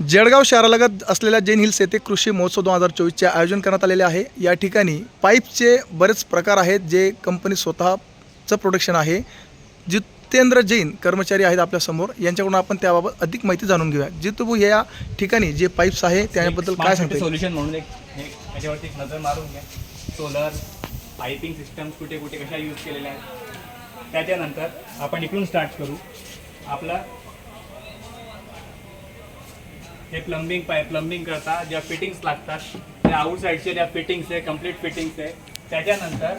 जळगाव शहरालगत असलेल्या जैन हिल्स येथे कृषी महोत्सव दोन हजार चोवीसचे आयोजन करण्यात आलेले आहे. या ठिकाणी पाईपचे बरेच प्रकार आहेत जे कंपनी स्वतःचं प्रोडक्शन आहे. जितेंद्र जैन कर्मचारी आहेत आपल्यासमोर यांच्याकडून आपण त्याबाबत अधिक माहिती जाणून घेऊया. जितू या ठिकाणी जे पाईप्स आहे त्याबद्दल काय सांगते सोल्युशन म्हणून एक याच्यावरती एक नजर मारून घ्या. सोलर पायपिंग सिस्टम कुठे कुठे कशा यूज केलेल्या आहेत. त्याच्यानंतर आपण इकडून स्टार्ट करू. आपलं हे प्लंबिंग पाय प्लंबिंग करता ज्या फिटिंग्स लागतात त्या आउटसाईडचे ज्या फिटिंग्स आहे कंप्लीट फिटिंग्स आहे त्याच्यानंतर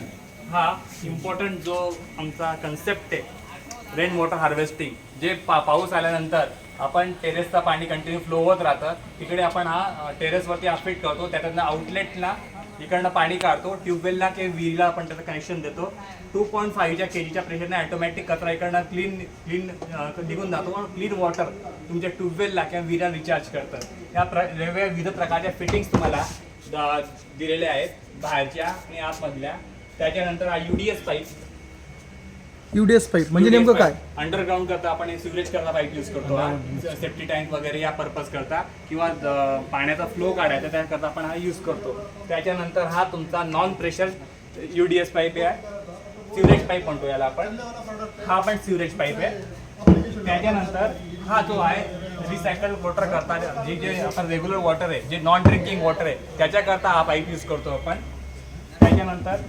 हा इम्पॉर्टंट जो आमचा कन्सेप्ट आहे रेन वॉटर हार्वेस्टिंग जे पा पाऊस आल्यानंतर आपण टेरेसचा पाणी कंटिन्यू फ्लो होत राहतं तिकडे आपण हा टेरेसवरती हा करतो त्याच्यातनं आउटलेटला इकडनं पाणी काढतो ट्यूबवेलला किंवा विहिरीला आपण त्याचं कनेक्शन देतो. टू पॉईंट फाईव्हच्या के जीच्या प्रेशरने ऑटोमॅटिक कचरा इकडनं क्लीन क्लीन निघून जातो. आणि क्लीन वॉटर तुमच्या ट्यूबवेलला किंवा विहिरीला रिचार्ज करतं. या प्र वेगवेगळ्या विविध प्रकारच्या फिटिंग्स तुम्हाला दिलेल्या आहेत. बाहेरच्या आणि आतमधल्या. त्याच्यानंतर U D S pipe U D S pipe म्हणजे नेमकं काय? अंडरग्राऊंड करता आपण सिवरेज करता पाईप यूज करतो. सेफ्टी टँक वगैरे या पर्पज करता. किंवा द- पाण्याचा फ्लो काढायचा त्याकरता आपण हा यूज करतो. त्याच्यानंतर हा तुमचा non pressure U D S pipe आहे. सिवरेज पाईप म्हणतो याला आपण. हा पण सिवरेज पाईप आहे. त्याच्यानंतर हा जो आहे रिसायकल वॉटर करता. जे जे आपण रेग्युलर वॉटर आहे जे नॉन ड्रिंकिंग वॉटर आहे त्याच्याकरता हा पाईप यूज करतो आपण. त्याच्यानंतर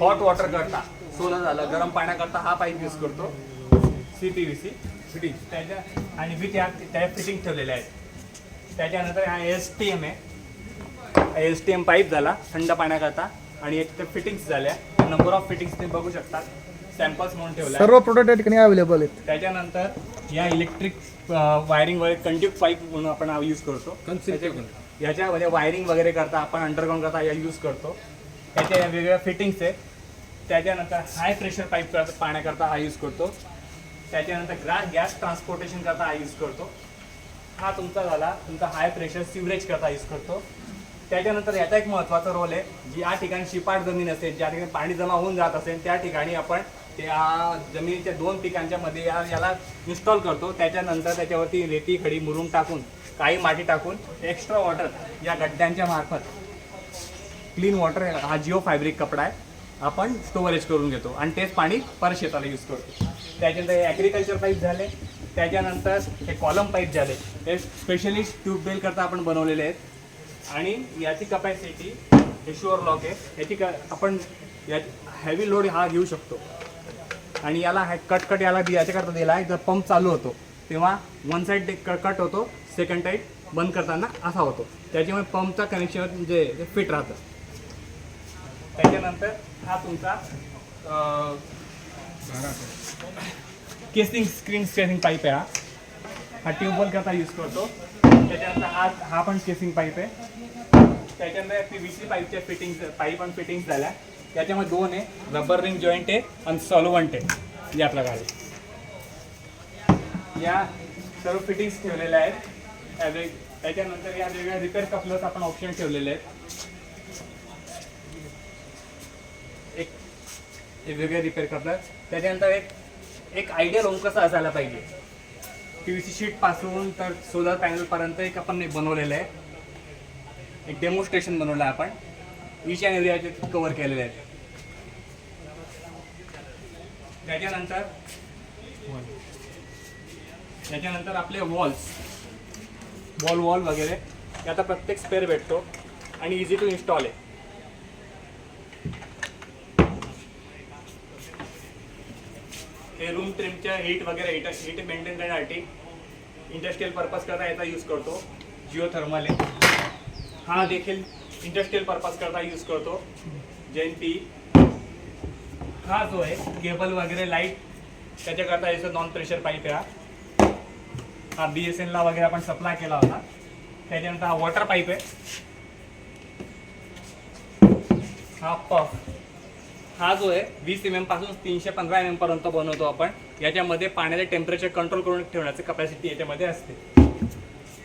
हॉट वॉटर करता. सोलर झालं गरम पाण्याकरता हा पाईप यूज करतो. C P V C fitting त्याच्या आणि विथ या त्या फिटिंग ठेवलेल्या आहेत. त्याच्यानंतर हा एस टी एम आहे. एस टी एम पाईप झाला थंड पाण्याकरता. आणि एक ते फिटिंग्स झाल्या. नंबर ऑफ फिटिंग्स तुम्ही बघू शकता. सॅम्पल्स म्हणून ठेवल्या सर्व प्रोडक्ट या ठिकाणी अवेलेबल आहेत. त्याच्यानंतर या इलेक्ट्रिक वायरिंग वगैरे कंट्यूब पाईप म्हणून आपण यूज करतो. त्याच्या- याच्यामध्ये वायरिंग वगैरे करता आपण अंडरग्राऊंड करता या यूज करतो. त्याच्या या वेगवेगळ्या फिटिंग्स आहेत. त्याच्यानंतर हाय प्रेशर पाईप करता पाण्याकरता हा यूज करतो. त्याच्यानंतर ग्रा गॅस ट्रान्सपोर्टेशन करता हा यूज करतो. हा तुमचा झाला तुमचा हाय प्रेशर सिवरेज करता यूज करतो. त्याच्यानंतर याचा एक महत्त्वाचा रोल आहे जी या ठिकाणी शिपाट जमीन असेल ज्या ठिकाणी पाणी जमा होऊन जात असेल त्या ठिकाणी आपण त्या जमिनीच्या दोन पिकांच्या मध्ये या याला इन्स्टॉल करतो. त्याच्यानंतर त्याच्यावरती रेती खडी मुरुम टाकून काही माती टाकून एक्स्ट्रा वॉटर या गड्ड्यांच्या मार्फत. क्लीन वॉटर हा जिओ फायब्रिक कपडा आहे. आपण स्टोरेज करून घेतो. आणि तेच पाणी पर शेताला यूज करतो. त्याच्यानंतर हे ॲग्रिकल्चर पाईप झाले. त्याच्यानंतर हे कॉलम पाईप झाले. हे स्पेशली ट्यूबवेल करता आपण बनवलेले आहेत. आणि याची कपॅसिटी हे शुअर लॉक आहे. याची क आपण या हॅवी लोड हा घेऊ शकतो. आणि याला हा कट कट याला याच्याकरता दिला आहे. जर पंप चालू होतो तेव्हा वन साईड कट होतो. सेकंड साईड बंद करताना असा होतो. त्याच्यामुळे पंपचा कनेक्शन जे फिट राहतं. त्याच्यानंतर हा तुमचा केसिंग स्क्रीन स्केसिंग पाईप आहे हा. हा ट्यूबवेल करता यूज करतो. त्याच्यानंतर हा हा पण केसिंग पाईप आहे. त्याच्यानंतर पी व्ही सी पाईपच्या फिटिंग पाईप आणि फिटिंग्स झाल्या. त्याच्यामध्ये दोन आहे. रबर रिंग जॉईंट आहे आणि सॉल्वंट आहे. या प्रकारे या सर्व फिटिंग्स ठेवलेल्या आहेत. त्याच्यानंतर या वेगवेगळ्या रिपेअर कपलर्स आपण ऑप्शन ठेवलेले आहेत एक हे वेगळे रिपेअर करतात त्याच्यानंतर एक एक आयडियल होम कसा असायला पाहिजे? पी व्ही सी शीटपासून तर सोलर पॅनलपर्यंत एक आपण एक बनवलेलं आहे. एक डेमोन्स्ट्रेशन बनवलं आहे आपण. ईच अँड एरियाचे कवर केलेले आहेत त्याच्यानंतर त्याच्यानंतर आपले वॉल्स वॉल वॉल वगैरे. याचा आता प्रत्येक स्पेअर भेटतो आणि इझी टू इन्स्टॉल आहे. रूम ट्रिमच्या हीट वगैरे हीट हीट मेंटेन करण्यासाठी इंडस्ट्रियल पर्पज करता याचा यूज करतो. जिओ थर्मल हा देखील इंडस्ट्रियल पर्पज करता यूज करतो. जयंती पी हा जो आहे केबल वगैरे लाइट त्याच्याकरता याचं नॉन प्रेशर पाईप आहे हा. हा बी एस एनला वगैरे आपण सप्लाय केला होता. त्याच्यानंतर हा वॉटर पाईप आहे. हा पफ हा जो आहे वीस एम एमपासून तीनशे पंधरा एम एम पर्यंत बनवतो आपण. याच्यामध्ये पाण्याचे टेम्परेचर कंट्रोल करून ठेवण्याची कपॅसिटी याच्यामध्ये असते.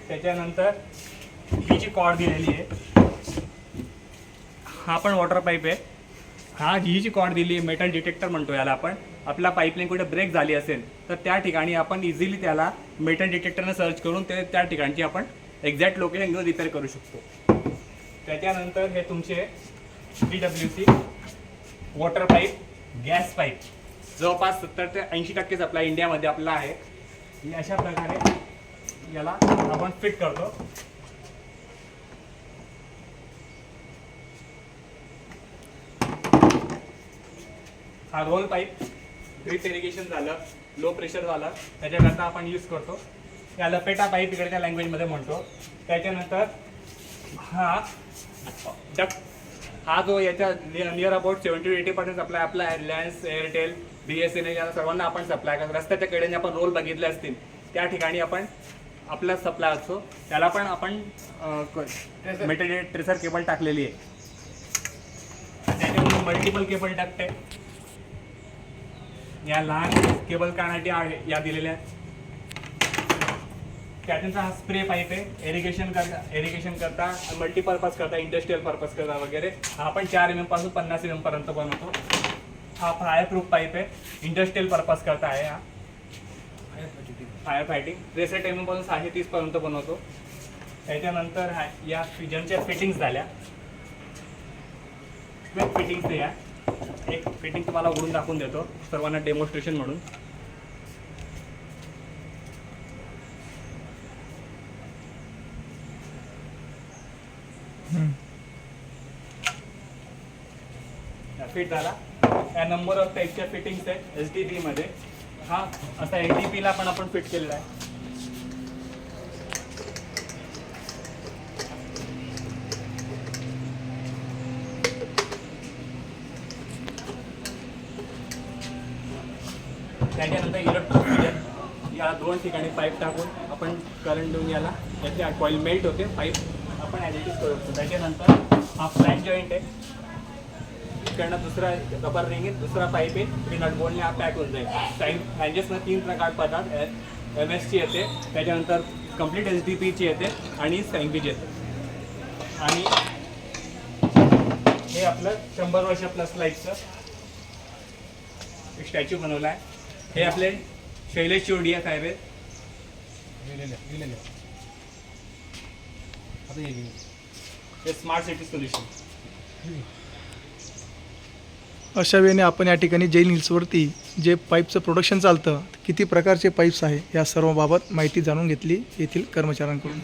त्याच्यानंतर ही जी कॉड दिलेली आहे हा पण वॉटर पाईप आहे. हा ही जी कॉड दिली आहे मेटल डिटेक्टर म्हणतो याला आपण. आपला पाईपलाईन कुठे ब्रेक झाली असेल तर त्या ठिकाणी आपण इझिली त्याला मेटल डिटेक्टरनं सर्च करून ते त्या ठिकाणची आपण एक्झॅक्ट लोकेशन घेऊन रिपेअर करू शकतो. त्याच्यानंतर हे तुमचे D W C water pipe gas pipe. जवळपास सत्तर ते ऐंशी टक्केच आपला इंडियामध्ये आपला आहे. अशा प्रकारे याला आपण फिट करतो. हा रोल पाईप ड्रीप इरिगेशन झालं लो प्रेशर झालं त्याच्याकरता आपण यूज करतो. या लपेटा पाईप इकडच्या लँग्वेजमध्ये म्हणतो. त्याच्यानंतर हा डक हा जो याच्या near about seventy two eighty percent supply आपला Reliance Airtel B S N L या सर्वांना आपण सप्लाय करतो. रस्त्याच्या कडेने आपण रोल बघितले असतील त्या ठिकाणी आपण आपला सप्लाय असतो. त्याला पण आपण मेटेरियल ट्रेसर केबल टाकलेली आहे. त्याच्यामध्ये मल्टिपल केबल टाकते. या लहान केबल काढण्यासाठी या दिलेल्या. आहेत त्याच्यानंतर हा स्प्रे पाईप आहे एरिगेशन करता एरिगेशन करता मल्टीपर्पज करता इंडस्ट्रियल पर्पज करता वगैरे. हा आपण चार एम एमपासून पन्नास एम एम पर्यंत बनवतो. हा फायर प्रूफ पाईप आहे इंडस्ट्रियल पर्पज करता आहे हा. फायर फायटिंग त्रेसष्ट एम एमपासून सहाशे तीस पर्यंत बनवतो. त्याच्यानंतर हा या ज्यांच्या फिटिंग्स झाल्या. फिटिंग्स या. एक फिटिंग तुम्हाला उघडून दाखवून देतो सर्वांना डेमॉन्स्ट्रेशन म्हणून. फिट झाला या नंबर ऑफ टाईपच्या फिटिंग्स आहेत एस डी मध्ये. हा असा एच डी पीला पण आपण फिट केलेला आहे. त्याच्यानंतर इलेक्ट्रोफिजन या दोन ठिकाणी पाईप टाकून आपण करंट देऊन याला. त्याचे कॉईल मेल्ट होते. पाईप आपण ॲडजस्ट करू शकतो. त्याच्यानंतर हा फ्लॅट जॉईंट आहे. इकडनं दुसरा रबर रिंग आहे दुसरा पाईप आहे की नट बोलणे हा पॅक होऊन जाईल टाईम हँजेसनं तीन प्रकार पडतात एम एसची येते त्याच्यानंतर कंप्लीट एच डी पीची येते आणि सँगवीज येते आणि हे आपलं शंभर वर्ष प्लस लाईफचं एक स्टॅच्यू बनवला आहे. हे आपले शैलेश चोडिया साहेब आहेत. हे स्मार्ट सिटी सोल्युशन अशा वेळेने आपण या ठिकाणी जैन हिल्सवरती जे पाईपचं प्रोडक्शन चालतं किती प्रकारचे पाईप्स आहे या सर्वबाबत माहिती जाणून घेतली येथील कर्मचाऱ्यांकडून.